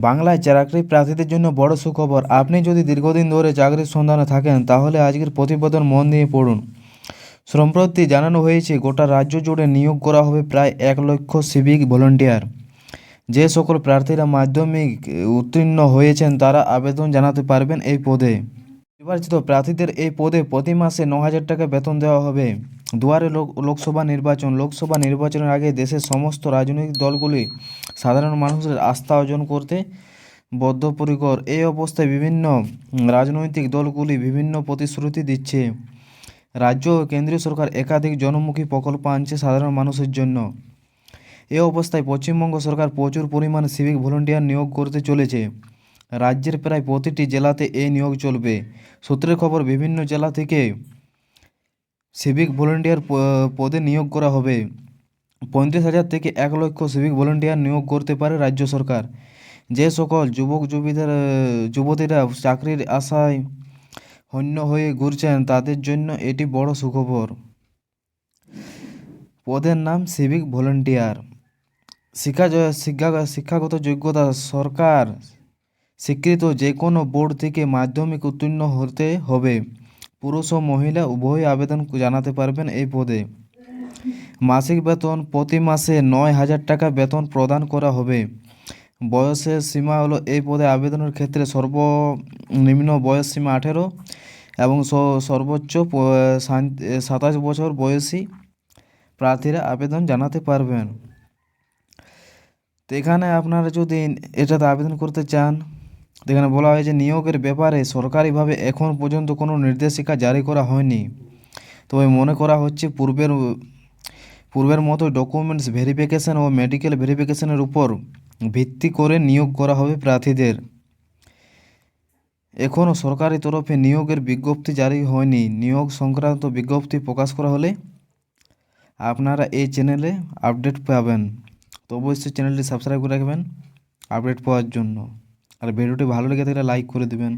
বাংলায় চাকরি প্রার্থীদের জন্য বড় সুখবর। আপনি যদি দীর্ঘদিন ধরে চাকরির সন্ধানে থাকেন, তাহলে আজকের প্রতিবেদন মন দিয়ে পড়ুন। সম্প্রতি জানানো হয়েছে, গোটা রাজ্য জুড়ে নিয়োগ করা হবে প্রায় এক লক্ষ সিভিক ভলেন্টিয়ার। যে সকল প্রার্থীরা মাধ্যমিক উত্তীর্ণ হয়েছেন, তারা আবেদন জানাতে পারবেন এই পদে। নির্বাচিত প্রার্থীদের এই পদে প্রতি মাসে ন হাজার টাকা বেতন দেওয়া হবে। দুয়ারে লোক, লোকসভা নির্বাচন, লোকসভা নির্বাচনের আগে দেশের সমস্ত রাজনৈতিক দলগুলি সাধারণ মানুষের আস্থা অর্জন করতে বদ্ধপরিকর। এই অবস্থায় বিভিন্ন রাজনৈতিক দলগুলি বিভিন্ন প্রতিশ্রুতি দিচ্ছে। রাজ্য ও কেন্দ্রীয় সরকার একাধিক জনমুখী প্রকল্প আনছে সাধারণ মানুষের জন্য। এ অবস্থায় পশ্চিমবঙ্গ সরকার প্রচুর পরিমাণে সিভিক ভলেন্টিয়ার নিয়োগ করতে চলেছে। রাজ্যের প্রায় প্রতিটি জেলাতে এই নিয়োগ চলবে। সূত্রের খবর, বিভিন্ন জেলা থেকে সিভিক ভলেন্টিয়ার পদে নিয়োগ করা হবে। পঁয়ত্রিশ হাজার থেকে এক লক্ষ সিভিক ভলেন্টিয়ার নিয়োগ করতে পারে রাজ্য সরকার। যে সকল যুবক যুবীদের যুবতীরা চাকরির আশায় হন্য হয়ে ঘুরছেন, তাদের জন্য এটি বড় সুখবর। পদের নাম সিভিক ভলেন্টিয়ার। শিক্ষা, শিক্ষাগত যোগ্যতা সরকার স্বীকৃত যে কোনো বোর্ড থেকে মাধ্যমিক উত্তীর্ণ হতে হবে। পুরুষ ও মহিলা উভয় আবেদন জানাতে পারবেন এই পদে। মাসিক বেতন প্রতি মাসে নয় হাজার টাকা বেতন প্রদান করা হবে। বয়সের সীমা হলো এই পদে আবেদনের ক্ষেত্রে সর্বনিম্ন বয়স সীমা আঠেরো এবং সর্বোচ্চ সাতাশ বছর বয়সী প্রার্থীরা আবেদন জানাতে পারবেন। তো এখানে আপনারা যদি এটাতে আবেদন করতে চান এখানে বলা হয়েছে নিয়োগের ব্যাপারে সরকারিভাবে এখন পর্যন্ত কোনো নির্দেশিকা জারি করা হয়নি। তবে মনে করা হচ্ছে পূর্বের পূর্বের মতো ডকুমেন্টস ভেরিফিকেশন ও মেডিকেল ভেরিফিকেশনের উপর ভিত্তি করে নিয়োগ করা হবে প্রার্থীদের। এখনও সরকারি তরফে নিয়োগের বিজ্ঞপ্তি জারি হয়নি। নিয়োগ সংক্রান্ত বিজ্ঞপ্তি প্রকাশ করা হলে আপনারা এই চ্যানেলে আপডেট পাবেন। তো অবশ্যই চ্যানেলটি সাবস্ক্রাইব করে রাখবেন। আপডেট পাওয়ার জন্য। আর ভিডিওটি ভালো লেগে থাকলে লাইক করে দেবেন।